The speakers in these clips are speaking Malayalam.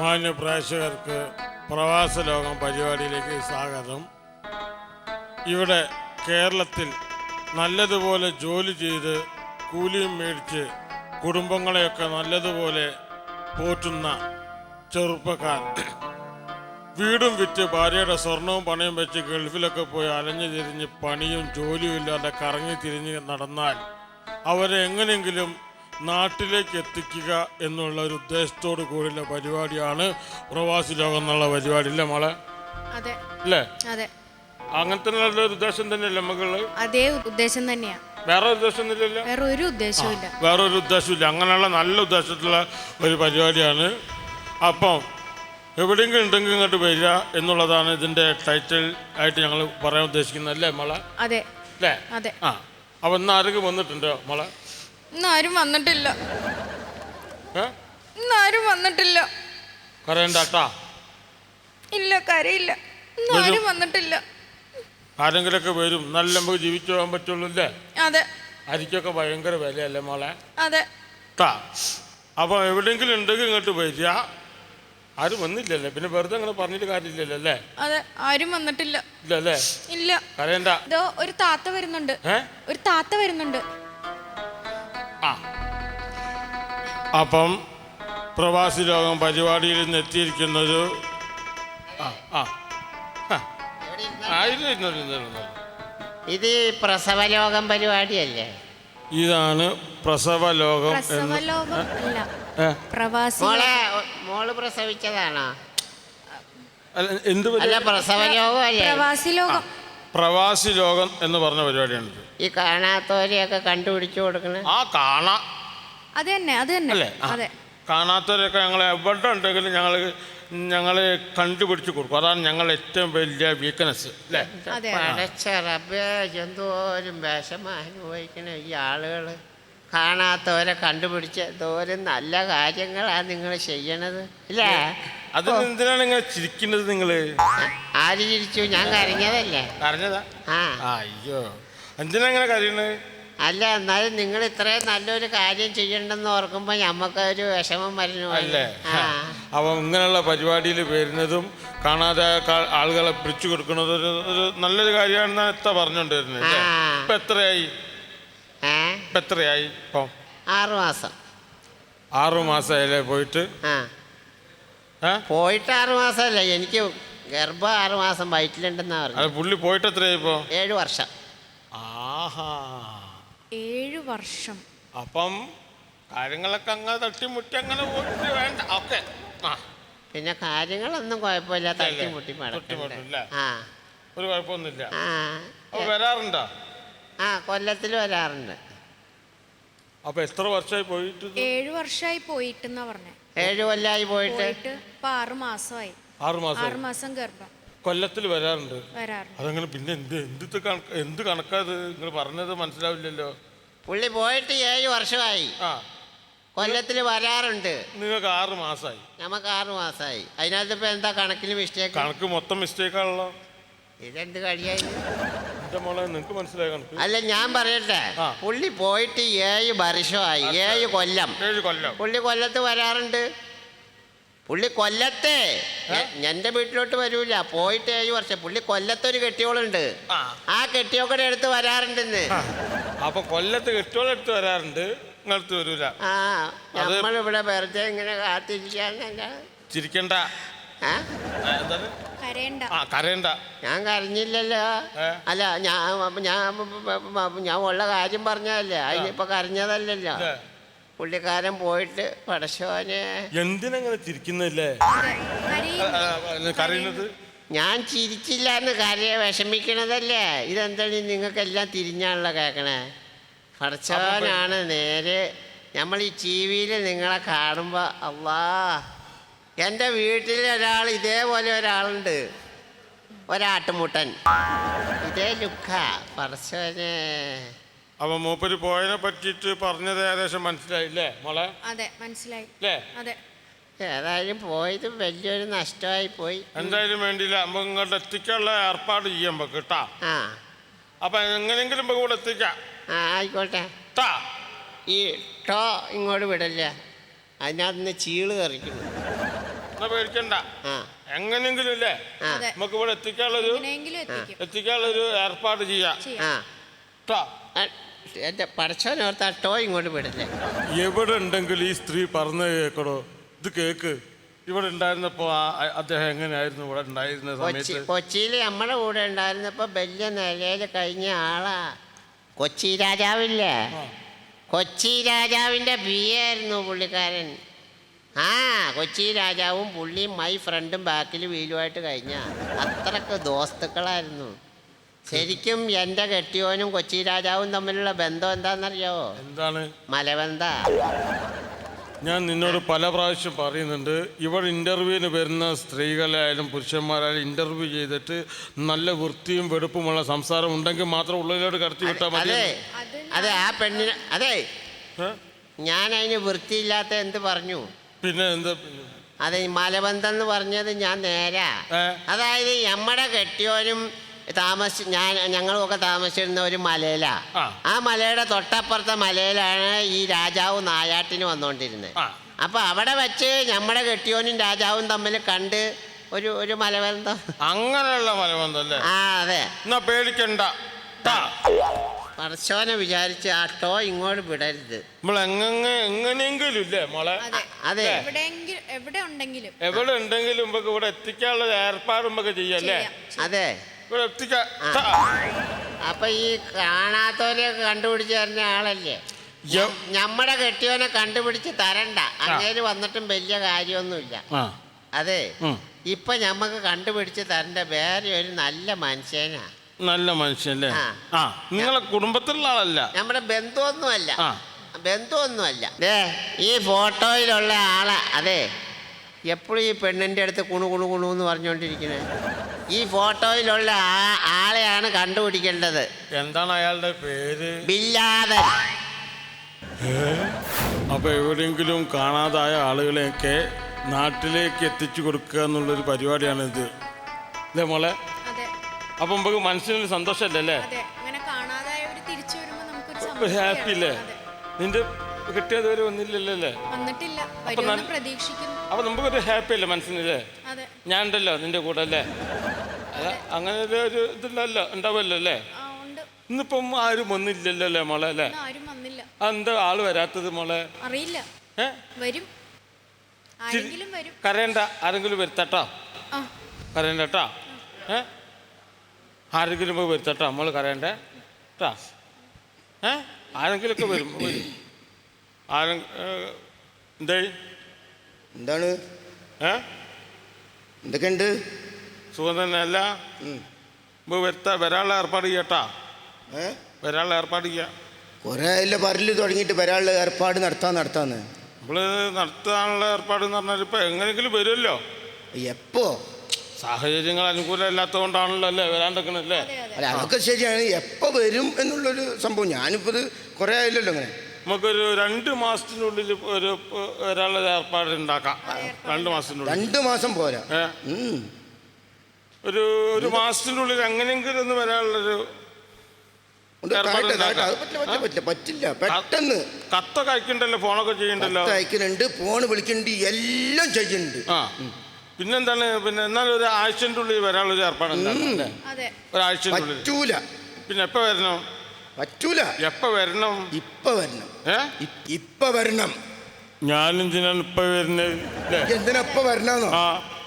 മാന്യ പ്രേക്ഷകർക്ക് പ്രവാസ ലോകം പരിപാടിയിലേക്ക് സ്വാഗതം. ഇവിടെ കേരളത്തിൽ നല്ലതുപോലെ ജോലി ചെയ്ത് കൂലിയും മേടിച്ച് കുടുംബങ്ങളെയൊക്കെ നല്ലതുപോലെ പോറ്റുന്ന ചെറുപ്പക്കാർ. വീടും വിറ്റ് ഭാര്യയുടെ സ്വർണവും പണയും വെച്ച് ഗൾഫിലൊക്കെ പോയി അലഞ്ഞു തിരിഞ്ഞ് പണിയും ജോലിയും ഇല്ലാതെ കറങ്ങി തിരിഞ്ഞ് നടന്നാൽ അവരെ എങ്ങനെയെങ്കിലും നാട്ടിലേക്ക് എത്തിക്കുക എന്നുള്ള ഒരു ഉദ്ദേശത്തോട് കൂടിയുള്ള പരിപാടിയാണ് പ്രവാസി ലോകം എന്നുള്ള പരിപാടി അല്ലേ മോളെ? അതെ. അല്ലേ? അതെ. അങ്ങനത്തെ ഒരു ഉദ്ദേശം തന്നെയല്ലേ മകൾ അതേ ഉദ്ദേശം തന്നെയാണ് വേറെ ഉദ്ദേശം ഒന്നുമില്ലല്ലോ? വേറെ ഒരു ഉദ്ദേശമില്ല ഇല്ല. വേറെ ഒരു ഉദ്ദേശമില്ല അങ്ങനെയുള്ള നല്ല ഉദ്ദേശത്തിലുള്ള ഒരു പരിപാടിയാണ്. അപ്പം എവിടെയെങ്കിലും ഉണ്ടെങ്കിൽ ഇങ്ങോട്ട് വരിക എന്നുള്ളതാണ് ഇതിന്റെ ടൈറ്റിൽ ആയിട്ട് ഞങ്ങൾ പറയാൻ ഉദ്ദേശിക്കുന്നത് അല്ലേ മോളെ? അതെ. അല്ലേ? അതെ. ആ. അപ്പം ഇന്ന് ആരെങ്കിലും വന്നിട്ടുണ്ടോ മോളെ? ഇന്ന് ആരും വന്നിട്ടില്ല. ഏ? ഇന്ന് ആരും വന്നിട്ടില്ല കരയണ്ടാട്ടാ ഇല്ല കരയില്ല. ഇന്ന് ആരും വന്നിട്ടില്ല. ആരെങ്കിലൊക്കെ വരും. നല്ല നമുക്ക് ജീവിച്ചു പോകാൻ പറ്റുള്ളൂ അല്ലേ? അതെ. അരിക്കൊക്കെ ഭയങ്കര വിലയല്ലേ മോളെ? അതെ. ട്ടാ. അപ്പോൾ എവിടെയെങ്കിലും ഉണ്ടെങ്കിൽ ഇങ്ങോട്ട് വരിക. ആരും വന്നില്ലല്ലേ? പിന്നെ വെറുതെ അങ്ങനെ പറഞ്ഞിട്ട് കാര്യമില്ലല്ലോ അല്ലേ? അതെ. ആരും വന്നിട്ടില്ല. ഇല്ലല്ലേ? ഇല്ല. കരയണ്ട. ഇതോ ഒരു താത്ത വരുന്നുണ്ട്. ഒരു താത്ത വരുന്നുണ്ട്. അപ്പം പ്രവാസി ലോകം പരിപാടിയിൽ നിന്ന് എത്തിയിരിക്കുന്നത്. ഇത് പ്രസവ പ്രസവലോകം പരിപാടിയല്ലേ? ഇതാണ് പ്രസവ ലോകം അല്ല. പ്രവാസി മോളെ മോൾ പ്രസവിച്ചതാണോ? എന്ത് അല്ലേ പ്രവാസി ലോകം. പ്രവാസി ലോകം എന്ന് പറഞ്ഞ പരിപാടിയാണ് ഈ കാണാത്തവരെയൊക്കെ കണ്ടുപിടിച്ചു കൊടുക്കണേ. ആ കാണാ. അത് തന്നെ അത് തന്നെ അല്ലേ? ആ. അതെ. കാണാത്തവരൊക്കെ ഞങ്ങൾ എവിടെ ഉണ്ടെങ്കിലും ഞങ്ങൾ ഞങ്ങൾ കണ്ടുപിടിച്ച് കൊടുക്കും. അതാണ് ഞങ്ങളുടെ ഏറ്റവും വലിയ വീക്ക്നെസ് അല്ലേ? അതെ പടച്ച റബ്ബേ എന്തോരം വിഷമം അനുഭവിക്കണ ഈ ആളുകൾ കാണാത്തവരെ കണ്ടുപിടിച്ച് എന്തോരം നല്ല കാര്യങ്ങളാണ് നിങ്ങൾ ചെയ്യണത് ഇല്ലേ അതിന് എന്തിനാണ് ഇങ്ങനെ ചിരിക്കുന്നത് നിങ്ങൾ ആര് ചിരിച്ചു? ഞാൻ കരഞ്ഞതല്ലേ? അറിഞ്ഞതാ ആ. അയ്യോ. എന്തിനാ ഇങ്ങനെ കരയണത് അല്ല എന്നാലും നിങ്ങൾ ഇത്രയും നല്ലൊരു കാര്യം ചെയ്യണ്ടെന്ന് ഓർക്കുമ്പോൾ ഞമ്മക്കൊരു വിഷമം വരുന്നു. അല്ലേ? അപ്പം ഇങ്ങനെയുള്ള പരിപാടിയിൽ വരുന്നതും കാണാതെ ആളുകളെ പിടിച്ചു കൊടുക്കുന്നത് ഒരു ഒരു നല്ലൊരു കാര്യമാണെന്നാണ് എത്ര പറഞ്ഞുകൊണ്ടിരുന്നത്. ഇപ്പം എത്രയായി? ഇപ്പം എത്രയായി ഇപ്പം? ആറു മാസം. ആറു മാസമായില്ലേ പോയിട്ട്? പോയിട്ട് ആറു മാസമല്ലേ? എനിക്ക് ഗർഭം ആറു മാസം വയറ്റിലുണ്ടെന്നാ പറഞ്ഞു പുള്ളി പോയിട്ട് എത്രയായി ഇപ്പോൾ ഏഴ് വർഷം. ആഹാ. ഏഴു വർഷം. അപ്പം കാര്യങ്ങളൊക്കെ അങ്ങ് തട്ടിമുട്ടി അങ്ങനെ പോയിട്ട് വേണ്ട. ഓക്കെ. ആ. പിന്നെ കാര്യങ്ങളൊന്നും കുഴപ്പമില്ല. തട്ടിമുട്ടി തട്ടിമുട്ടി, ഇല്ലേ? ആ. ഒരു കുഴപ്പമൊന്നുമില്ല. ആ. അപ്പോൾ വരാറുണ്ടോ? ആ കൊല്ലത്തിൽ വരാറുണ്ട്. അപ്പോൾ എത്ര വർഷമായി പോയിട്ട് ഇത്? ഏഴു വർഷമായി പോയിട്ടെന്നാ പറഞ്ഞേ. ഏഴു കൊല്ലായി പോയിട്ട്? പോയിട്ട് ഇപ്പൊ ആറു മാസമായി. ആറ് മാസം ആറു മാസം ഗർഭം. കൊല്ലത്തിൽ വരാറുണ്ട്. വരാറുണ്ട്. അതങ്ങനെ പിന്നെ എന്ത് എന്ത് കണക്ക് എന്ത് കണക്കാത്? നിങ്ങൾ പറഞ്ഞത് മനസ്സിലാവില്ലല്ലോ. പുള്ളി പോയിട്ട് ഏഴ് വർഷമായി. ആ. കൊല്ലത്തിൽ വരാറുണ്ട്. നിങ്ങൾക്ക് ആറ് മാസമായി നമുക്ക് ആറ് മാസമായി അതിനകത്ത് ഇപ്പൊ എന്താ കണക്കിന് മിസ്റ്റേക്ക് കണക്ക് മൊത്തം മിസ്റ്റേക്ക് ആണല്ലോ. ഇതെന്ത് കഴിയായി മോളെ നിങ്ങൾക്ക് മനസ്സിലായ കണക്ക്? അല്ല ഞാൻ പറയട്ടെ. ആ. പുള്ളി പോയിട്ട് ഏഴ് വർഷമായി. ഏഴ് കൊല്ലം. ഏഴ് കൊല്ലം. പുള്ളി കൊല്ലത്ത് വരാറുണ്ട്. പുള്ളി കൊല്ലത്തെ. എന്റെ വീട്ടിലോട്ട് വരൂല. പോയിട്ട് ഏഴ് വർഷം. പുള്ളി കൊല്ലത്തെ ഒരു കെട്ടിയോളുണ്ട്. ആ. കെട്ടിയോക്കടെ അടുത്ത് വരാറുണ്ടെന്ന്. ആ. അപ്പൊ കൊല്ലത്ത് കെട്ടിയോളെടുത്ത് വരാറുണ്ട്. നിങ്ങളടുത്ത് വരൂല. ആ. നമ്മളിവിടെ വെറുതെ ഇങ്ങനെ കാത്തിരിക്കാന്നല്ല ചിരിക്കണ്ട. കരയണ്ട. ആ കരയണ്ട. ഞാൻ കരഞ്ഞില്ലല്ലോ. അല്ല ഞാൻ ഞാൻ ഞാൻ ഉള്ള കാര്യം പറഞ്ഞതല്ലേ. അതിനിപ്പോ കരഞ്ഞതല്ലല്ലോ? പുള്ളിക്കാരൻ പോയിട്ട് പടശോനെ എന്തിനങ്ങനെ ചിരിക്കുന്നില്ലേ. കരയുന്നത്? ഞാൻ ചിരിച്ചില്ല എന്ന് കരയെ വിഷമിക്കണതല്ലേ? ഇതെന്താണ് നിങ്ങൾക്കെല്ലാം തിരിഞ്ഞാണല്ലോ കേൾക്കണേ പടച്ചവനാണ് നേരെ നമ്മൾ ഈ ടി വിയിൽ നിങ്ങളെ കാണുമ്പോൾ അള്ളാ എന്റെ വീട്ടിൽ ഒരാൾ ഇതേപോലെ ഒരാളുണ്ട്. ഒരാട്ടുമുട്ടൻ. ഇതേ ലുക്ക പടച്ചവനെ അപ്പൊ മൂപ്പര് പോയതിനെ പറ്റിട്ട് പറഞ്ഞത് ഏകദേശം മനസ്സിലായില്ലേ മോളെ? അതെ മനസ്സിലായി. അല്ലേ അതെ. ഏതായാലും പോയത് വലിയൊരു നഷ്ടമായി പോയി. എന്തായാലും വേണ്ടിയില്ല. നമുക്ക് ഇങ്ങോട്ട് എത്തിക്കാനുള്ള ഏർപ്പാട് ചെയ്യാൻ നമുക്ക് കേട്ടാ. ആ. അപ്പൊ എങ്ങനെയെങ്കിലും നമുക്ക് ഇവിടെ എത്തിക്കാം. ആ ആയിക്കോട്ടെ. ട്ടാ. ഈ ടോ ഇങ്ങോട്ട് വിടല്ല? അതിനകത്ത് നിന്ന് ചീൾ കറിക്കുന്നു. എന്നാ പേടിക്കണ്ട. ആ. എങ്ങനെയെങ്കിലും ഇല്ലേ? ആ. അതെ. നമുക്ക് ഇവിടെ എത്തിക്കാനുള്ളൊരു എങ്ങനെയെങ്കിലും എത്തിക്കും. എത്തിക്കാനുള്ളൊരു ഏർപ്പാട് ചെയ്യാം. ആ. ചെയ്യാം ട്ടാ. ആ, എന്റെ പടച്ചോനോർത്ത് ആ ടോയ് ഇങ്ങോട്ട് വിടില്ലേ എവിടെ ഉണ്ടെങ്കിൽ ഈ സ്ത്രീ പറഞ്ഞു കേക്കടോ. ഇത് കേക്ക്. ഇവിടെ ഉണ്ടായിരുന്നപ്പോ ആ- ആ- അദ്ദേഹം എങ്ങനെയായിരുന്നു ഇവിടെ ഉണ്ടായിരുന്ന കൊച്ചി സമയത്ത്? കൊച്ചിയിൽ നമ്മുടെ കൂടെ ഉണ്ടായിരുന്നപ്പോൾ വലിയ നിലയിൽ കഴിഞ്ഞ ആളാ. കൊച്ചി രാജാവില്ലേ? കൊച്ചി രാജാവിന്റെ ബി ആയിരുന്നു പുള്ളിക്കാരൻ. ആ കൊച്ചി രാജാവും പുള്ളിയും മൈ ഫ്രണ്ടും ബാക്കിൽ വീലുമായിട്ട് കഴിഞ്ഞ. അത്രയ്ക്ക് ദോസ്തുക്കളായിരുന്നു. ശരിക്കും എന്റെ കെട്ടിയോനും കൊച്ചി രാജാവും തമ്മിലുള്ള ബന്ധം എന്താണെന്നറിയാവോ എന്താണ്? മലബന്ധ. ഞാൻ നിന്നോട് പല പ്രാവശ്യം പറയുന്നുണ്ട് ഇവർ ഇന്റർവ്യൂവിന് വരുന്ന സ്ത്രീകളായാലും പുരുഷന്മാരായാലും ഇന്റർവ്യൂ ചെയ്തിട്ട് നല്ല വൃത്തിയും വെടുപ്പുമുള്ള സംസാരം ഉണ്ടെങ്കിൽ മാത്രം ഉള്ളിലോട്ട് കടത്തി വിട്ടാൽ മതി അതെ അതെ ആ പെണ്ണിന് അതെ. ഏ? ഞാൻ അതിന് വൃത്തിയില്ലാത്ത എന്ത് പറഞ്ഞു? പിന്നെ എന്താ അതെ ഈ മലബന്ധം എന്ന് പറഞ്ഞത് ഞാൻ നേരാ. ഏ? അതായത് നമ്മുടെ കെട്ടിയോനും താമസി ഞാൻ ഞങ്ങളുമൊക്കെ താമസിച്ചിരുന്ന ഒരു മലയിലാണ് ആ. മലയുടെ തൊട്ടപ്പുറത്തെ മലയിലാണ് ഈ രാജാവ് നായാട്ടിന് വന്നുകൊണ്ടിരുന്നത്. അപ്പൊ അവിടെ വെച്ച് നമ്മുടെ കെട്ടിയോനും രാജാവും തമ്മിൽ കണ്ട് ഒരു ഒരു മലബന്ധം. അങ്ങനെയുള്ള മലബന്ധം ആ അതെ. എന്നാ പേടിക്കണ്ട. ട്ടാ. പറശോനെ വിചാരിച്ച് ആ ടോ ഇങ്ങോട്ട് വിടരുത്. എങ്ങനെയെങ്കിലും ഇല്ലേ മോളെ? അതെ. എവിടെ ഉണ്ടെങ്കിലും. എവിടെ ഉണ്ടെങ്കിലും നമുക്ക് ഇവിടെ എത്തിക്കാനുള്ള ഏർപ്പാടും നമുക്ക് ചെയ്യല്ലേ അതെ. എത്തിക്കാ. അപ്പൊ ഈ കാണാത്തവരെയൊക്കെ കണ്ടുപിടിച്ച് തരുന്ന ആളല്ലേ? ഞമ്മടെ നമ്മുടെ കെട്ടിയവനെ കണ്ടുപിടിച്ച് തരണ്ട. അങ്ങേര് വന്നിട്ടും വലിയ കാര്യമൊന്നുമില്ല. അതെ. ഇപ്പൊ ഞമ്മക്ക് കണ്ടുപിടിച്ച് തരണ്ട വേറെ ഒരു നല്ല മനുഷ്യനാ. നല്ല മനുഷ്യല്ലേ ആ. നിങ്ങളെ കുടുംബത്തിലുള്ള ആളല്ല. നമ്മുടെ ബന്ധുവൊന്നുമല്ല. ബന്ധുവൊന്നുമല്ല. ദേ. ഈ ഫോട്ടോയിലുള്ള ആളാ. അതെ. എപ്പോഴും ഈ പെണ്ണിന്റെ അടുത്ത് കുണു കുണു കുണു എന്ന് പറഞ്ഞുകൊണ്ടിരിക്കുന്നത് ഈ ഫോട്ടോയിലുള്ള ആ ആളെയാണ് കണ്ടുപിടിക്കേണ്ടത്. എന്താണ് അയാളുടെ പേര്? ബില്ലാതൻ അപ്പൊ എവിടെയെങ്കിലും കാണാതായ ആളുകളെയൊക്കെ നാട്ടിലേക്ക് എത്തിച്ചു കൊടുക്കുക എന്നുള്ളൊരു പരിപാടിയാണ് ഇത് അല്ലേ മോളെ? അതെ. അപ്പൊ നമുക്ക് മനസ്സിനൊരു സന്തോഷമല്ലേ അല്ലേ? അതെ. അങ്ങനെ തിരിച്ചു വരുമ്പോ നമുക്കൊരു ഒരു ഹാപ്പി അല്ലേ? അതെ. നിന്റെ കിട്ടിയത് വരെ ഒന്നില്ലല്ലോ അല്ലേ? വന്നിട്ടില്ല. അപ്പൊ വരുമെന്ന് നല്ല- പ്രതീക്ഷിക്കുന്നു. അപ്പൊ നമുക്കൊരു ഹാപ്പി അല്ലേ മനസ്സിനല്ലേ അതെ. ഞാൻ ഉണ്ടല്ലോ നിന്റെ കൂടെ അല്ല? അങ്ങനെ ഒരു ഒരു ഇതില്ലല്ലോ ഉണ്ടാവുമല്ലോ അല്ലേ? ആ ഉണ്ട്. ഇന്നിപ്പം ആരും വന്നില്ലല്ലോ അല്ലേ മോളെ അല്ലേ? എന്താ ആരും വന്നില്ല. അതെന്താ ആൾ വരാത്തത് മോളെ? അറിയില്ല. വരും. ആരെങ്കിലും വരും. കരയണ്ട ആരെങ്കിലും വരുത്തട്ടോ? ആ. കരയണ്ട കേട്ടോ ഏ? ആരെങ്കിലും പോയി വരുത്തട്ടോ? നമ്മൾ കരയണ്ടേ? കേട്ടാ ഏ? ആരെങ്കിലുമൊക്കെ വരും വരും. ആരെ എന്തായി എന്താണ്? ഏ? എന്തൊക്കെയുണ്ട്? സുഖം തന്നെ അല്ല? ഇപ്പോൾ വരുത്ത വരാനുള്ള ഏർപ്പാട് ചെയ്യട്ടാ? ഏ? വരാനുള്ള ഏർപ്പാട് ചെയ്യാം. കുറേ ആയില്ല പരൽ തുടങ്ങിയിട്ട് വരാനുള്ള ഏർപ്പാട് നടത്താൻ നടത്താന്ന്. നമ്മൾ നടത്താനുള്ള ഏർപ്പാട് എന്ന് പറഞ്ഞാൽ ഇപ്പൊ എങ്ങനെയെങ്കിലും വരുമല്ലോ. എപ്പോ? സാഹചര്യങ്ങൾ അനുകൂലമല്ലാത്തതുകൊണ്ടാണല്ലോ അല്ലേ അതെ അല്ല അതൊക്കെ ശരിയാണ്. എപ്പോ വരും എന്നുള്ളൊരു സംഭവം. ഞാനിപ്പോൾ ഇത് കുറേ ആയില്ലല്ലോ അങ്ങനെ നമുക്കൊരു രണ്ട് മാസത്തിനുള്ളിൽ ഒരു ഒരാളുടെ ഏർപ്പാട് ഉണ്ടാക്കാം. രണ്ട് മാസത്തിനുള്ളിൽ രണ്ട് മാസം പോരാ. ഏ. ഒരു ഒരു മാസത്തിന്റെ ഉള്ളിൽ എങ്ങനെയെങ്കിലും ഒന്ന് വരാനുള്ളൊരു ഉണ്ട്, ഏർപ്പാട് കാട്ടെ, കാട്ടെ. അത്. പറ്റില്ല പറ്റില്ല പറ്റില്ല പെട്ടെന്ന്. കത്തൊക്കെ അയക്കണ്ടല്ലോ ഫോണൊക്കെ ചെയ്യണ്ടല്ലോ. കത്ത് അയക്കുന്നുണ്ട് ഫോൺ വിളിക്കുന്നുണ്ട് എല്ലാം ചെയ്യുന്നുണ്ട് ആ. പിന്നെന്താണ് പിന്നെ എന്നാലും ഒരു ആഴ്ചന്റെ ഉള്ളിൽ വരാനുള്ളൊരു ഏർപ്പാട് അതെ. ഒരാഴ്ചന്റെ ഉള്ളിൽ. പറ്റൂല. പിന്നെ എപ്പോൾ വരണം? പറ്റൂല. എപ്പോൾ വരണം? ഇപ്പൊ വരണം. ഏ? ഇ- ഇപ്പൊ വരണം. ഞാനെന്തിനാണ് ഇപ്പം വരുന്നത്? എന്തിനാ എന്തിനപ്പ വരണമെന്നോ ആ.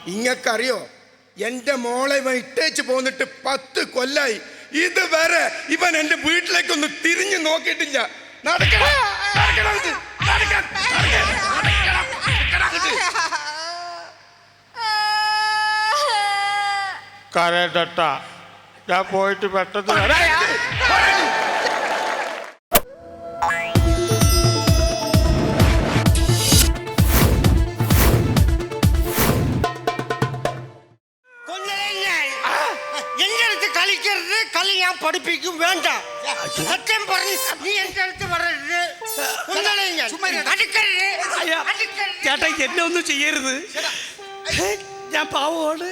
ഇങ്ങക്കറിയോ? എന്റെ മോളെ ഇവൻ ഇട്ടേച്ച് പോന്നിട്ട് പത്ത് കൊല്ലായി. ഇതുവരെ ഇവൻ എന്റെ വീട്ടിലേക്കൊന്ന് തിരിഞ്ഞു നോക്കിയിട്ടില്ല. നടക്കണം, ഞാൻ പോയിട്ട് പെട്ടെന്ന് ഒന്നും ചെയ്യരുത്. ഞാൻ പാവമാണ്.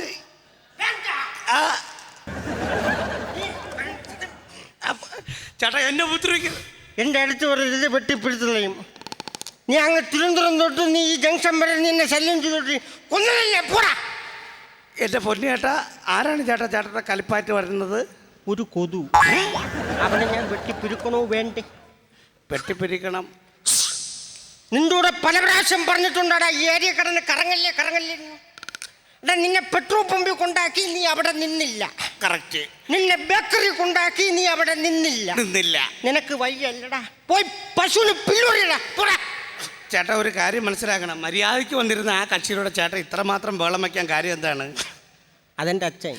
ചേട്ടാ എന്നെ ഉപദ്രവിക്കരുത്. എന്റെ അടുത്ത് പറയരുത് വെട്ടിപ്പിടുത്തുകയും നീ അങ്ങ് തിരുവനന്തപുരം തൊട്ട് നീ ഈ ജംഗ്ഷൻ വരെ നിന്നെ ശല്യം ചെയ്തോട്ട് കൊന്നതല്ലേ പോടാ. എന്റെ പൊന്നു ചേട്ടാ ആരാണ് ചേട്ടാ ചേട്ടന്റെ കലിപ്പാറ്റ് വരുന്നത്? ഒരു കൊതു. അവനെ ഞാൻ വെട്ടിപ്പിരുക്കണോ വേണ്ടേ? വെട്ടിപ്പിരിക്കണം നിന്റെ കൂടെ പല പ്രാവശ്യം പറഞ്ഞിട്ടുണ്ടാടാ ഈ ഏരിയ കടന്ന് കറങ്ങല്ലേ കറങ്ങല്ലേ. എടാ നിന്നെ പെട്രോൾ പമ്പിൽ കൊണ്ടാക്കി നീ അവിടെ നിന്നില്ല. കറക്റ്റ് നിന്നെ ബേക്കറി കൊണ്ടാക്കി നീ അവിടെ നിന്നില്ല. നിന്നില്ല. നിനക്ക് വയ്യല്ലടാ. പോയി പശുവിന് പില്ലുറിയടാ പോടാ. ചേട്ടാ ഒരു കാര്യം മനസ്സിലാക്കണം. മര്യാദയ്ക്ക് വന്നിരുന്ന ആ കക്ഷിയിലൂടെ ചേട്ടൻ ഇത്രമാത്രം ബഹളം വയ്ക്കാൻ കാര്യം എന്താണ്? അതെന്റെ അച്ഛൻ.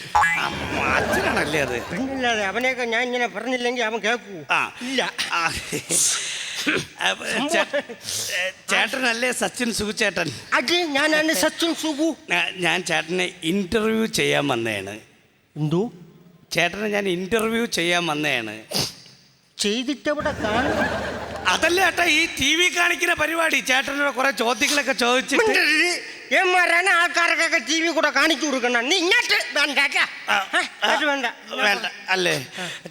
അച്ഛനാണല്ലേ അത്? പിന്നില്ലാതെ അവനെയൊക്കെ ഞാൻ ഇങ്ങനെ പറഞ്ഞില്ലെങ്കിൽ അവൻ കേൾക്കൂ. ആ. ഇല്ല. ചേട്ടനല്ലേ സച്ചിൻ സുഖുചേട്ടൻ അത് ഞാനാണ് സച്ചിൻ സുഖു. ഞാൻ ചേട്ടനെ ഇന്റർവ്യൂ ചെയ്യാൻ വന്നതാണ്. എന്തോ? ചേട്ടനെ ഞാൻ ഇന്റർവ്യൂ ചെയ്യാൻ വന്നതാണ്. ചെയ്തിട്ടവിടെ കാണും? അതല്ല ചേട്ടാ ഈ ടി വി കാണിക്കുന്ന പരിപാടി. ചേട്ടനോട് കുറെ ചോദ്യങ്ങളൊക്കെ ചോദിച്ചിട്ട് ആൾക്കാർക്കൊക്കെ ടി വി കൂടെ കാണിച്ചു കൊടുക്കണം? നീ ഇങ്ങോട്ട് വേണ്ട വേണ്ട. അല്ലേ?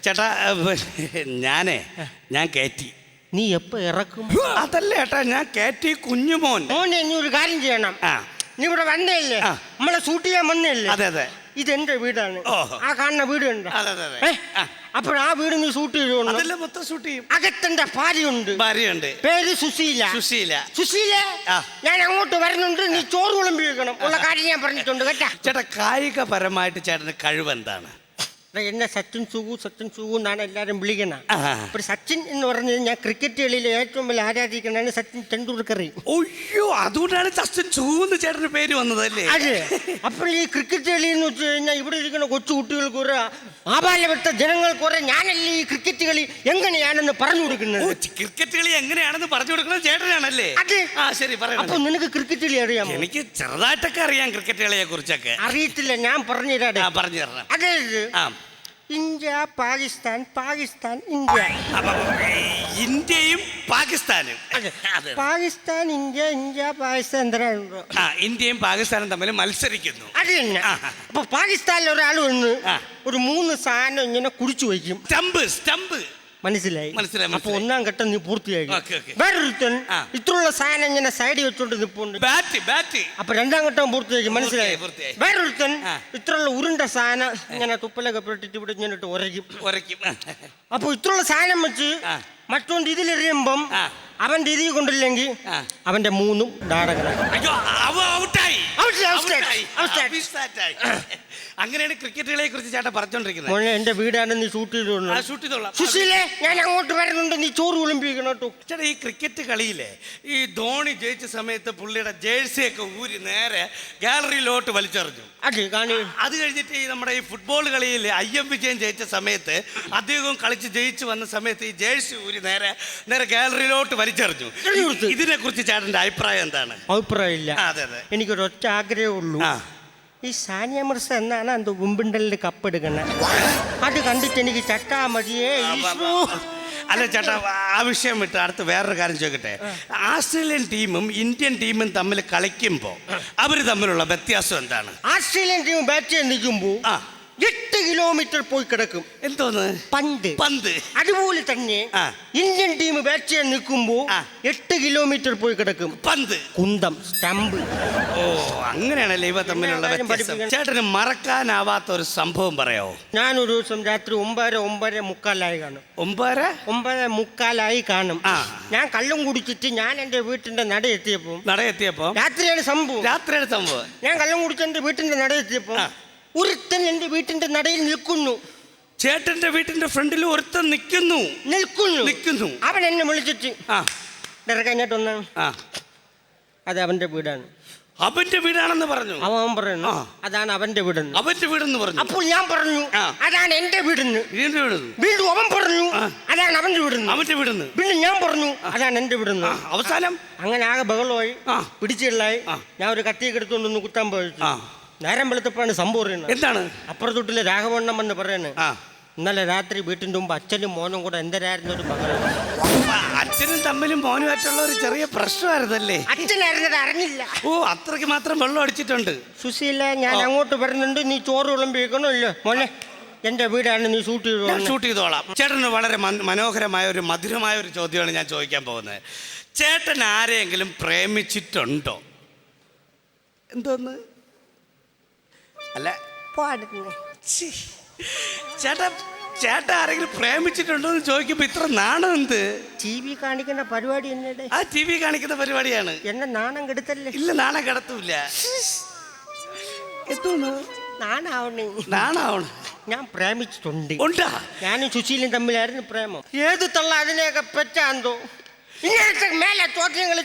ചേട്ടാ ഞാനേ ഞാൻ കയറ്റി നീ എപ്പോ ഇറക്കും? അതല്ല ഏട്ടാ ഞാൻ കയറ്റി കുഞ്ഞുമോൻ. മോനെ നീ ഒരു കാര്യം ചെയ്യണം. ആ. നീ ഇവിടെ വന്നേല്ലേ ആ. നമ്മളെ ഷൂട്ട് ചെയ്യാൻ വന്നേല്ലേ അതെ അതെ. ഇതെന്റെ വീടാണ്. ഓഹോ. ആ കാണുന്ന വീട് ഉണ്ട് അതെ, അതെ, അതെ. ആ. അപ്പോൾ ആ വീട് നീ ഷൂട്ട് ചെയ്തോണ്ട് അതല്ല മൊത്തം ഷൂട്ട് ചെയ്യും? അകത്തെന്റെ ഭാര്യയുണ്ട്. ഭാര്യയുണ്ട്. പേര് സുശീല. സുശീല. സുശീല ആ. ഞാൻ അങ്ങോട്ട് വരുന്നുണ്ട്. നീ ചോറ് വിളമ്പി വെക്കണം ഉള്ള കാര്യം ഞാൻ പറഞ്ഞിട്ടുണ്ട്. കേട്ടാ? ചേട്ടാ കായികപരമായിട്ട് ചേട്ടന് കഴിവെന്താണ് എടാ, എന്നെ സച്ചിൻ സുഗു സച്ചിൻ സുഗു എന്നാണ് എല്ലാവരും വിളിക്കുന്നത് അപ്പൊ അപ്പോൾ സച്ചിൻ എന്ന് പറഞ്ഞത് ഞാൻ ക്രിക്കറ്റ് കളിയിൽ ഏറ്റവും വലിയ ആരാധിക്കുന്നതാണ് സച്ചിൻ ടെണ്ടുൽക്കർ ഒയ്യോ അതുകൊണ്ടാണ് സച്ചിൻ ചൂന്ന് ചേട്ടന് പേര് വന്നത് അല്ലേ? അതെ. അപ്പോൾ ഈ ക്രിക്കറ്റ് കളി എന്ന് വെച്ച് കഴിഞ്ഞാൽ ഇവിടെ ഇരിക്കുന്ന കൊച്ചു കുട്ടികൾക്ക് ഒരു ജനങ്ങൾക്ക് കുറെ ഞാനല്ലേ ഈ ക്രിക്കറ്റ് കളി എങ്ങനെയാണെന്ന് പറഞ്ഞു കൊടുക്കുന്നത്? ക്രിക്കറ്റ് കളി എങ്ങനെയാണെന്ന് പറഞ്ഞു കൊടുക്കുന്നത് ചേട്ടനാണല്ലേ? അതെ. ആ ശരി അപ്പൊ അപ്പോൾ നിനക്ക് ക്രിക്കറ്റ് കളി അറിയാമോ? എനിക്ക് ചെറുതായിട്ടൊക്കെ അറിയാം ക്രിക്കറ്റ് കളിയെ കുറിച്ചൊക്കെ അറിയത്തില്ല ഞാൻ പറഞ്ഞു തരാം പറഞ്ഞു തരാം അതെ ആ. India Pakistan Pakistan India. അപ്പൊ ഇന്ത്യയും പാകിസ്ഥാനും. അതെ. പാകിസ്ഥാൻ ഇന്ത്യ ഇന്ത്യ പാകിസ്ഥാൻ എന്തിനാണോ ആ ഇന്ത്യയും പാകിസ്ഥാനും തമ്മിൽ മത്സരിക്കുന്നു. അത് തന്നെ. ആ. അപ്പൊ പാകിസ്ഥാനിൽ ഒരാൾ വന്ന് ആ. ഒരു മൂന്ന് സാധനം ഇങ്ങനെ കുടിച്ചു വയ്ക്കും. സ്റ്റമ്പ് സ്റ്റംപ് മനസ്സിലായി മനസ്സിലായി, അപ്പൊ മനസ്സിലായി. ഒന്നാം ഘട്ടം നീ പൂർത്തിയാക്കി ഓക്കേ, ഓക്കേ. വേറൊരുത്തൻ ആ. ഇത്രയുള്ള സാധനം ഇങ്ങനെ സൈഡിൽ വെച്ചോണ്ട് നിപ്പുണ്ട് ബാറ്റ് ബാറ്റ് അപ്പൊ രണ്ടാം ഘട്ടം പൂർത്തിയാക്കി മനസ്സിലായി പൂർത്തിയായി. വേറൊരുത്തൻ ആ. ഇത്രയുള്ള ഉരുണ്ട സാധനം ഇങ്ങനെ തുപ്പലൊക്കെ പെട്ടിട്ട് ഇവിടെ ഇങ്ങനെ ഇട്ട് ഉരയ്ക്കും ഉരയ്ക്കും അപ്പൊ ഇത്രയുള്ള സാധനം വെച്ച് ആ. മറ്റോണ്ട് ഇതിലെറിയുമ്പം ആ. അവന്റെ ഇതിൽ കൊണ്ടില്ലെങ്കിൽ ആ. അവന്റെ മൂന്നും ഡാടകളാണ് അയ്യോ അവ ഔട്ടായി Out, out, out, out. അങ്ങനെയാണ് ക്രിക്കറ്റുകളെ കുറിച്ച് ചേട്ടൻ പറഞ്ഞോണ്ടിരിക്കുന്നത്. മോനെ എന്റെ വീടാണ് നീ ഷൂട്ട് ചെയ്തോളൂ ഷൂട്ട് ചെയ്തോളാം സുശീലേ ഞാൻ അങ്ങോട്ട് വരുന്നുണ്ട്. നീ ചോറ് വിളമ്പിക്കണം കേട്ടോ ചേട്ടാ ഈ ക്രിക്കറ്റ് കളിയിലെ ഈ ധോണി ജയിച്ച സമയത്ത് പുള്ളിയുടെ ജേഴ്സി ഒക്കെ ഊരി നേരെ ഗാലറിയിലോട്ട് വലിച്ചെറിഞ്ഞു. അതെ കാണി. അത് കഴിഞ്ഞിട്ട് ഈ നമ്മുടെ ഈ ഫുട്ബോൾ കളിയിൽ ഐ എം വിജയൻ ജയിച്ച സമയത്ത് അദ്ദേഹവും കളിച്ച് ജയിച്ചു വന്ന സമയത്ത് ഈ ജേഴ്സി ഊരി നേരെ നേരെ ഗാലറിയിലോട്ട് വലിച്ചെറിഞ്ഞു. ഇതിനെ കുറിച്ച് ചേട്ടന്റെ അഭിപ്രായം എന്താണ്? അഭിപ്രായമില്ല. ഇല്ല അതെ, അതെ. എനിക്കൊരു ഒറ്റ ആഗ്രഹമുള്ളൂ. ഈ സാനിയ മിർസ എന്നാണ് എന്തോ ഉമ്പിണ്ടലിന്റെ കപ്പ് എടുക്കുന്നത്. അത് കണ്ടിട്ട് എനിക്ക് ചട്ടാ മതിയേ ഈശോ. അല്ല ചേട്ടാ ആ വിഷയം വിട്ട് അടുത്ത് വേറൊരു കാര്യം ചോദിക്കട്ടെ? ആസ്ട്രേലിയൻ ടീമും ഇന്ത്യൻ ടീമും തമ്മിൽ കളിക്കുമ്പോൾ അവർ തമ്മിലുള്ള വ്യത്യാസം എന്താണ്? ആസ്ട്രേലിയൻ ടീം ബാറ്റ് ചെയ്യാൻ നിൽക്കുമ്പോൾ ആ. എട്ട് കിലോമീറ്റർ പോയി കിടക്കും. എന്തോന്ന്? പന്ത്. പന്ത്. അതുപോലെ തന്നെ ഇന്ത്യൻ ടീം ബാറ്റ് ചെയ്യാൻ നിൽക്കുമ്പോ എട്ട് കിലോമീറ്റർ പോയി കിടക്കും. പന്ത്. കുന്തം സ്റ്റമ്പ്. ഓ അങ്ങനെയാണല്ലേ ഇവ തമ്മിലുള്ള വ്യത്യാസം. ചേട്ടന് മറക്കാനാവാത്ത ഒരു സംഭവം പറയാമോ ഞാൻ ഒരു ദിവസം രാത്രി ഒമ്പതര ഒമ്പതര മുക്കാലായി കാണും. ഒമ്പതര? ഒമ്പത് മുക്കാലായി കാണും. ആ. ഞാൻ കള്ളും കുടിച്ചിട്ട് ഞാൻ എന്റെ വീട്ടിന്റെ നട എത്തിയപ്പോ നട എത്തിയപ്പോ? രാത്രിയാണ് സംഭവം. രാത്രിയാണ് സംഭവം. ഞാൻ കള്ളം കുടിച്ച് എന്റെ വീട്ടിന്റെ നട എത്തിയപ്പോൾ ആ. ഒരുത്തൻ എന്റെ വീട്ടിന്റെ നടയിൽ നിൽക്കുന്നു. ചേട്ടന്റെ വീട്ടിന്റെ ഫ്രണ്ടിൽ ഒരുത്തൻ നിൽക്കുന്നു. നിൽക്കുന്നു. നിൽക്കുന്നു. അവൻ എന്നെ വിളിച്ചിട്ട് ആ. ആ. അത് അവന്റെ വീടാണ്. അവന്റെ വീടാണെന്ന് പറഞ്ഞു. അവൻ പറയുന്നു അതാണ് അവന്റെ വീടെന്ന്. അവന്റെ വീടെന്ന് പറഞ്ഞു. അപ്പോൾ ഞാൻ പറഞ്ഞു അതാണ് എന്റെ വീടെന്ന്. വീട് അവൻ പറഞ്ഞു അതാണ് അവന്റെ വീടെന്ന്. അവന്റെ വീടെന്ന്. പിന്നെ ഞാൻ പറഞ്ഞു അതാണ് എന്റെ വീടെന്ന്. അവസാനം? അങ്ങനെ ആകെ ബഹളമായി ആ. പിടിച്ചുള്ളായി ഞാൻ ഒരു കത്തിയൊക്കെ എടുത്തുകൊണ്ടൊന്ന് കുത്താൻ ആ. നേരം വെളുത്തപ്പോഴാണ് സംഭവം പറയുന്നത് എന്താണ്? അപ്പുറത്തൊട്ടിലെ രാഘവണ്ണം എന്ന് പറയുന്നത്. ആ. ഇന്നലെ രാത്രി വീട്ടിന്റെ മുമ്പ് അച്ഛനും മോനും കൂടെ എന്തരായിരുന്നു ഒരു ബഹളം? അപ്പൊ അച്ഛനും തമ്മിലും മോനുമായിട്ടുള്ള ഒരു ചെറിയ പ്രശ്നമായിരുന്നല്ലേ? അച്ഛനായിരുന്നത് അറിഞ്ഞില്ല. ഓ അത്രയ്ക്ക് മാത്രം വെള്ളം അടിച്ചിട്ടുണ്ട്. സുശീല ഞാൻ അങ്ങോട്ട് വരുന്നുണ്ട്. നീ ചോറ് വിളമ്പിക്കണമല്ലോ മോനെ എന്റെ വീടാണ്. നീ ഷൂട്ട് ചെയ്തോളാം. ചെയ്തോ ഷൂട്ട് ചെയ്തോളാം. ചേട്ടന് വളരെ മനോഹരമായ ഒരു മധുരമായ ഒരു ചോദ്യമാണ് ഞാൻ ചോദിക്കാൻ പോകുന്നത്. ചേട്ടൻ ആരെയെങ്കിലും പ്രേമിച്ചിട്ടുണ്ടോ? എന്തോന്ന്? അല്ല. പാടുന്നു. ചേട്ടാ ചേട്ടാ ആരെങ്കിലും പ്രേമിച്ചിട്ടുണ്ടോ എന്ന് ചോദിക്കുമ്പോ ഇത്ര നാണം എന്ത്? ടി വി കാണിക്കുന്ന പരിപാടി എന്നെ ആ ടി വി കാണിക്കുന്ന പരിപാടിയാണ്. എന്നെ നാണം കെടുത്തല്ലേ? ഇല്ല നാണം കിടത്തൂല എന്തോന്ന്? നാണാവണേ. നാണാവണം? ഞാൻ പ്രേമിച്ചിട്ടുണ്ട്. ഉണ്ടാ? ഞാനും സുശീലും തമ്മിലായിരുന്നു പ്രേമം. ഏത് തള്ള അതിനെയൊക്കെ പെറ്റാന്തോ? ഇങ്ങനത്തെ മേലെ ചോദ്യങ്ങൾ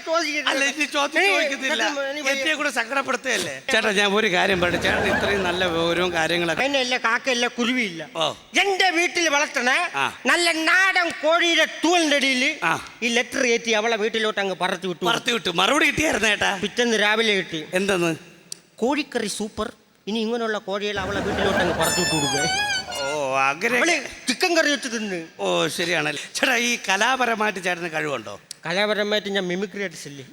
അല്ല ഇനി ചോദ്യം ചോദിക്കുന്നില്ല എന്നെ കൂടെ സങ്കടപ്പെടുത്തുകയല്ലേ? ചേട്ടാ ഞാൻ ഒരു കാര്യം പറയട്ടെ. ചേട്ടൻ ഇത്രയും നല്ല വിവരവും കാര്യങ്ങളൊക്കെ അതിനല്ല കാക്കയില്ല കുരുവിയില്ല. ഓ. എന്റെ വീട്ടിൽ വളർത്തണ ആ. നല്ല നാടൻ കോഴിയുടെ തൂലിന്റെ അടിയിൽ ആ. ഈ ലെറ്റർ കയറ്റി അവളെ വീട്ടിലോട്ട് അങ്ങ് പറത്തി വിട്ടു. പറത്തി വിട്ടു. മറുപടി കിട്ടിയായിരുന്നു ചേട്ടാ? പിറ്റേന്ന് രാവിലെ കിട്ടി. എന്തെന്ന്? കോഴിക്കറി സൂപ്പർ. ഇനി ഇങ്ങനെയുള്ള കോഴികൾ അവളെ വീട്ടിലോട്ട് അങ്ങ് പറത്തി വിട്ടു കൊടുക്കുക ഓ അങ്ങനെ അവൾ ചിക്കൻ കറി വെച്ച് തിന്ന്. ഓ ശരിയാണല്ലേ. ചേട്ടാ ഈ കലാപരമായിട്ട് ചേട്ടന് കഴിവുണ്ടോ? കലാപരമായിട്ട് ഞാൻ മിമിക്രി ആർട്ടിസ്റ്റ്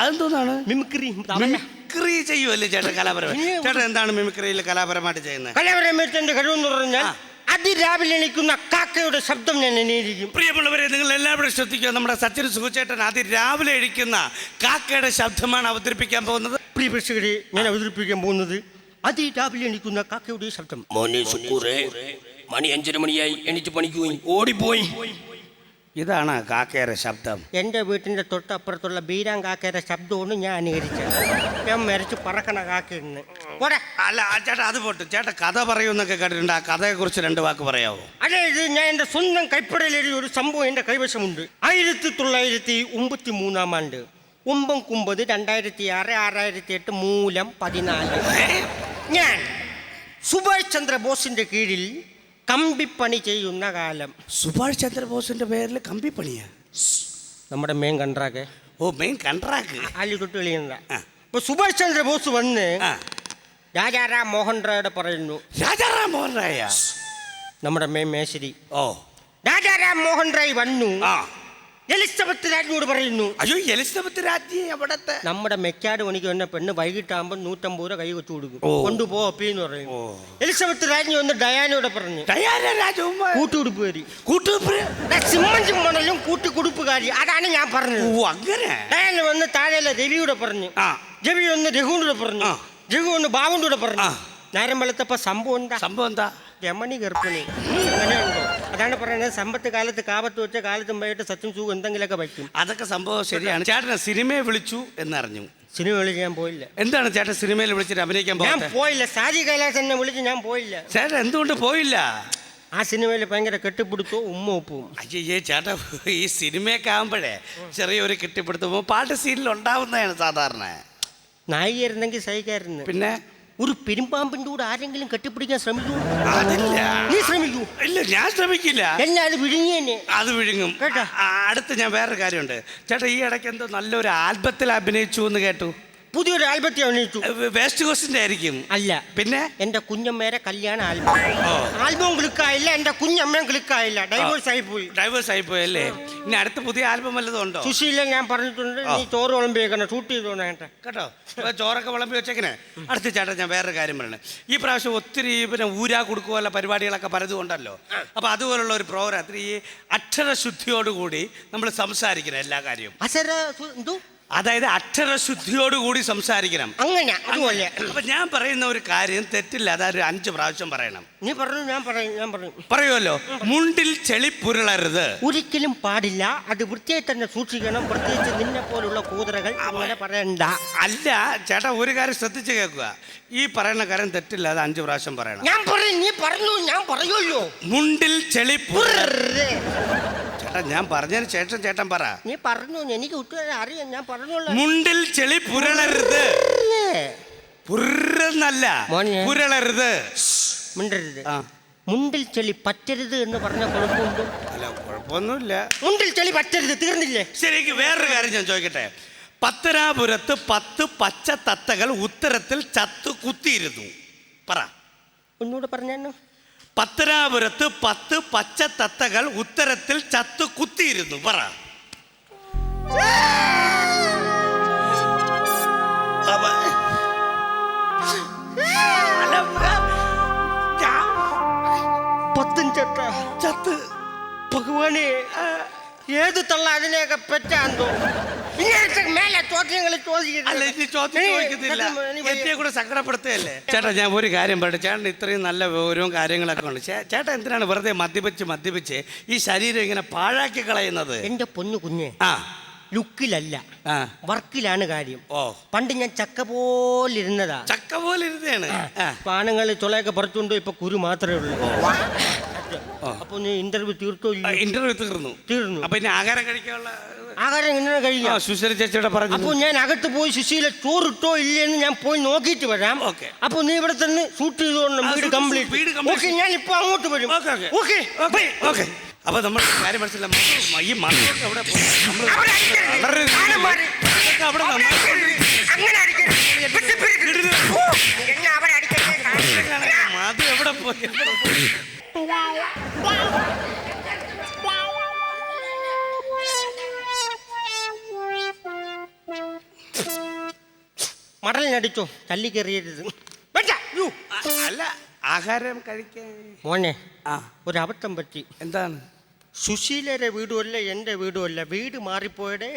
അതെന്തോന്നാണ്? മിമിക്രി മിമിക്രി ചെയ്യുമല്ലേ ചേട്ടൻ കലാപരമായി ചേട്ടൻ എന്താണ് മിമിക്രിയിൽ കലാപരമായിട്ട് ചെയ്യുന്നത്? കലാപരമായിട്ട് എന്റെ കഴിവെന്ന് പറഞ്ഞാൽ അതിരാവിലെ എണീക്കുന്ന കാക്കയുടെ ശബ്ദം ഞാൻ എണീരിക്കും പ്രിയമുള്ളവരെ നിങ്ങൾ എല്ലാവരും ശ്രദ്ധിക്കുക നമ്മുടെ സച്ചിൻ സുഖചേട്ടൻ അതിരാവിലെ എഴിക്കുന്ന കാക്കയുടെ ശബ്ദമാണ് അവതരിപ്പിക്കാൻ പോകുന്നത്. പ്രിയ പ്രേക്ഷകരെ ഞാൻ അവതരിപ്പിക്കാൻ പോകുന്നത് അതിരാവിലെ എണീക്കുന്ന കാക്കയുടെ ശബ്ദം. മോനെ സുക്കൂറെ മണി അഞ്ചര മണിയായി എണീറ്റ് പണിക്കുകയും പോയി. ഓടിപ്പോയി. ഇതാണ് കാക്കയുടെ ശബ്ദം. എന്റെ വീട്ടിന്റെ തൊട്ടപ്പുറത്തുള്ള ബീരാൻ കാക്കയുടെ ശബ്ദമാണ് ഞാൻ അനുകരിച്ചത്. ഞാൻ മരിച്ച് പറക്കണ കാക്കയിന്ന് പോരെ. അല്ല ആ ചേട്ടാ അത് പോട്ട്. ചേട്ടാ കഥ പറയുമെന്നൊക്കെ കേട്ടിട്ടുണ്ട്. ആ കഥയെക്കുറിച്ച് രണ്ട് വാക്ക് പറയാമോ അതെ ഇത് ഞാൻ എന്റെ സ്വന്തം കൈപ്പടയിലെഴുതിയ ഒരു സംഭവം എന്റെ കൈവശമുണ്ട്. ആയിരത്തി തൊള്ളായിരത്തി ഒമ്പത്തി മൂന്നാം ആണ്ട് ഒമ്പം കുമ്പത് രണ്ടായിരത്തി ആറ് ആറായിരത്തി എട്ട് മൂലം പതിനാല്. ഞാൻ സുഭാഷ് ചന്ദ്രബോസിന്റെ കീഴിൽ കമ്പിപ്പണി ചെയ്യുന്ന കാലം. സുഭാഷ് ചന്ദ്രബോസിന്റെ പേരിൽ കമ്പിപ്പണിയാ? നമ്മുടെ മെയിൻ കൺട്രാക്ക് ഓ മെയിൻ കൺട്രാക്ക് ആലിക്കുട്ടി ആ. ഇപ്പൊ സുഭാഷ് ചന്ദ്രബോസ് വന്ന് രാജാറാം മോഹൻ റായുടെ പറയുന്നു. രാജാറാം മോഹൻ റായ? നമ്മുടെ മെയിൻ മേശരി. ഓ. രാജാറാം മോഹൻ റായ് വന്നു. ആ. എലിസബത്ത് രാജ്ഞിയോട് പറയുന്നു. അയ്യോ എലിസബത്ത് രാജ്ഞി അവിടത്തെ നമ്മുടെ മെക്കാട് പണിക്ക് വന്ന പെണ്ണ് വൈകിട്ടാകുമ്പോൾ നൂറ്റമ്പത് രൂപ കൈ വെച്ചു കൊടുക്കും. കൊണ്ടുപോ അപ്പീന്ന് പറയും എലിസബത്ത് രാജ്ഞി വന്ന് ഡയാനോട് പറഞ്ഞു. ഡയാന രാജകുമാർ കൂട്ടുകുടുപ്പ് വരി. കൂട്ടുപ്രിയ സിമ്മൻ ചിമ്മണലും കൂട്ടുകുടുപ്പുകാരി. അതാണ് ഞാൻ പറഞ്ഞത്. ഓ അങ്ങനെ? ഡയാന വന്ന് താഴെയല്ല രവിയോട് പറഞ്ഞു. രവി ഒന്ന് രഘുവിനോട് പറഞ്ഞു. രഘു ഒന്ന് ബാബുവിനോട് പറഞ്ഞു. നേരം വെളുത്തപ്പോ സംഭവം എന്താ? സംഭവം എന്താ? രമണി ഗർഭിണി. അങ്ങനെയുണ്ടോ അതാണ് പറയുന്നത് സമ്പത്ത് കാലത്ത് കാപത്ത് വെച്ച കാലത്തും പോയിട്ട് സത്യം സുഖം എന്തെങ്കിലുമൊക്കെ വയ്ക്കും. അതൊക്കെ സംഭവം ശരിയാണ്. ചേട്ടനെ സിനിമയെ വിളിച്ചു എന്നറിഞ്ഞു. സിനിമ വിളിച്ച് ഞാൻ പോയില്ല. എന്താണ് ചേട്ടൻ സിനിമയിൽ വിളിച്ചിട്ട് അഭിനയിക്കാൻ ഞാൻ പോയില്ല. സാജി കൈലാസ് എന്നെ വിളിച്ച് ഞാൻ പോയില്ല. ചേട്ടൻ എന്തുകൊണ്ട് പോയില്ല? ആ സിനിമയിൽ ഭയങ്കര കെട്ടിപ്പിടുത്തോ ഉമ്മ ഒപ്പും അയ്യേ ചേട്ടാ ഈ സിനിമയൊക്കെ ആകുമ്പോഴേ ചെറിയൊരു കെട്ടിപ്പിടുത്തോ പാട്ട് സീനിൽ ഉണ്ടാവുന്നതാണ് സാധാരണ. നായികയായിരുന്നെങ്കിൽ സഹിക്കായിരുന്നു. പിന്നെ? ഒരു പെരുമ്പാമ്പിന്റെ കൂടെ ആരെങ്കിലും കെട്ടിപ്പിടിക്കാൻ ശ്രമിക്കൂ? അതില്ല. നീ ശ്രമിക്കൂ. ഇല്ല ഞാൻ ശ്രമിക്കില്ല. എന്നെ വിഴുങ്ങി തന്നെ അത് വിഴുങ്ങും. കേട്ടോ? അടുത്ത് ഞാൻ വേറൊരു കാര്യമുണ്ട്. ചേട്ടാ ഈ ഇടയ്ക്ക് എന്തോ നല്ലൊരു ആൽബത്തിൽ അഭിനയിച്ചു എന്ന് കേട്ടു. പുതിയൊരു ആൽബത്തി അഭിനയിച്ചു. വേസ്റ്റ് കോസ്റ്റിന്റെ ആയിരിക്കും. അല്ല. പിന്നെ? എന്റെ കുഞ്ഞമ്മേരെ കല്യാണ ആൽബം. ആൽബം ക്ലിക്കായില്ല എന്റെ കുഞ്ഞമ്മയും ക്ലിക്കായില്ല ഡൈവേഴ്സ് ആയി പോയി ഡ്രൈവേഴ്സ് ആയിപ്പോയല്ലേ ഇനി അടുത്ത പുതിയ ആൽബം വല്ലതും ഉണ്ടോ? സുശീല ഞാൻ പറഞ്ഞിട്ടുണ്ട് നീ ചോറ് വിളമ്പിയേക്കണം ഷൂട്ട് ചെയ്തു കേട്ടോ? ഇപ്പൊ ചോറൊക്കെ വിളമ്പി വെച്ചേക്കനെ അടുത്ത ചേട്ടാ ഞാൻ വേറൊരു കാര്യം പറയണേ. ഈ പ്രാവശ്യം ഒത്തിരി പിന്നെ ഊരാ കൊടുക്കുക പരിപാടികളൊക്കെ പലതും ഉണ്ടല്ലോ. അപ്പൊ അതുപോലുള്ള ഒരു പ്രോഗ്രാം ഈ അക്ഷരശുദ്ധിയോടുകൂടി നമ്മൾ സംസാരിക്കണം എല്ലാ കാര്യവും. അതായത് അക്ഷരശുദ്ധിയോടുകൂടി സംസാരിക്കണം. അങ്ങനെ അതുപോലെ. അപ്പൊ ഞാൻ പറയുന്ന ഒരു കാര്യം തെറ്റില്ല. അതൊരു അഞ്ച് പ്രാവശ്യം പറയണം. നീ പറഞ്ഞു ഞാൻ പറയും ഞാൻ പറയും. പറയുമല്ലോ? മുണ്ടിൽ ചെളി പുരളരുത്. ഒരിക്കലും പാടില്ല. അത് വൃത്തിയായി തന്നെ സൂക്ഷിക്കണം. പ്രത്യേകിച്ച് നിന്നെ പോലുള്ള കൂതറകൾ അങ്ങനെ പറയണ്ട. അല്ല ചേട്ടാ ഒരു കാര്യം ശ്രദ്ധിച്ച് കേൾക്കുക. ഈ പറയുന്ന കാര്യം തെറ്റില്ല. അത് അഞ്ച് പ്രാവശ്യം പറയണം. ഞാൻ പറയും നീ പറഞ്ഞു ഞാൻ പറയുമല്ലോ. മുണ്ടിൽ ചെളി പുരള ഉർറ്. ചേട്ടാ ഞാൻ പറഞ്ഞതിന് ശേഷം ചേട്ടൻ പറ. നീ പറഞ്ഞു എനിക്ക് ഉത്തരം അറിയാം ഞാൻ പറഞ്ഞോളൂ. മുണ്ടിൽ ചെളി പുരളരുത്. പുരന്നല്ല മോനെ. പുരളരുത്. മിണ്ടരുത്. ആ. മുണ്ടിൽ ചെളി പറ്റരുത് എന്ന് പറഞ്ഞ കുഴപ്പമുണ്ട്? അല്ല കുഴപ്പമൊന്നുമില്ല. മുണ്ടിൽ ചെളി പറ്റരുത് തീർന്നില്ലേ? ശരിക്ക് വേറൊരു കാര്യം ഞാൻ ചോദിക്കട്ടെ? പത്തനാപുരത്ത് പത്ത് പച്ച തത്തകൾ ഉത്തരത്തിൽ ചത്തു കുത്തിയിരുന്നു. പറ. ഒന്നുകൂടെ പറഞ്ഞു പത്തനാപുരത്ത് പത്ത് പച്ച തത്തകൾ ഉത്തരത്തിൽ ചത്തു കുത്തിയിരുന്നു. പറ. പത്തും ചത്ത്. ഭഗവാനെ ഏത് തള്ള അതിനെയൊക്കെ പെറ്റാന്തോ ഇങ്ങനത്തെ മേലെ ചോദ്യങ്ങൾ അല്ല ഇനി ചോദ്യം ചോദിക്കുന്നില്ല എന്നെ കൂടെ സങ്കടപ്പെടുത്തുകയല്ലേ ചേട്ടാ ഞാൻ ഒരു കാര്യം പറയട്ടെ. ചേട്ടൻ ഇത്രയും നല്ല വിവരവും കാര്യങ്ങളൊക്കെ ഉണ്ട്. ചേ- ചേട്ടൻ എന്തിനാണ് വെറുതെ മദ്യപിച്ച് മദ്യപിച്ച് ഈ ശരീരം ഇങ്ങനെ പാഴാക്കി കളയുന്നത്? എന്റെ പൊന്നു കുഞ്ഞെ ആ. ലുക്കിലല്ല ആ. വർക്കിലാണ് കാര്യം. ഓ. പണ്ട് ഞാൻ ചക്ക പോലിരുന്നതാ. ചക്ക പോലെ ഇരുന്നാണ് ആ. പാനങ്ങൾ ചുളയൊക്കെ പറിച്ചുകൊണ്ട് ഇപ്പൊ കുരു മാത്രമേ ഉള്ളൂ. അപ്പൊ നീ ഇന്റർവ്യൂ തീർത്തോ? ഇന്റർവ്യൂ തീർന്നു. തീർന്നു. അപ്പൊ ഇനി ആഹാരം കഴിക്കാനുള്ള ആഹാരം ഇങ്ങനെ കഴിക്കാം. സുശീല ചേച്ചിയുടെ അപ്പൊ അപ്പോൾ ഞാൻ അകത്ത് പോയി സുശീല ചോറിട്ടോ ഇല്ലെന്ന് ഞാൻ പോയി നോക്കിയിട്ട് വരാം. ഓക്കെ. അപ്പൊ നീ ഇവിടെ തന്നെ ഷൂട്ട് ചെയ്തോണം വീട് കംപ്ലീറ്റ് ഓക്കെ ഞാൻ ഇപ്പൊ അങ്ങോട്ട് വരും. Okay okay. ഓക്കെ അപ്പൊ നമ്മൾ കാര്യം മനസ്സിലായി. ഈ മണ്ണൊക്കെ അവിടെ അവിടെ. മതി എവിടെ പോയി? എവിടെ പോയി? മടലിനടിച്ചോ തല്ലി കയറിയരുത് വേണ്ട, യ്യോ. അ- അല്ല ആഹാരം കഴിക്കാൻ മോനെ ആ ഒരു അബദ്ധം പറ്റി എന്താണ് സുശീലയുടെ വീടുമല്ല എന്റെ വീടുമല്ല വീട് മാറിപ്പോയടേ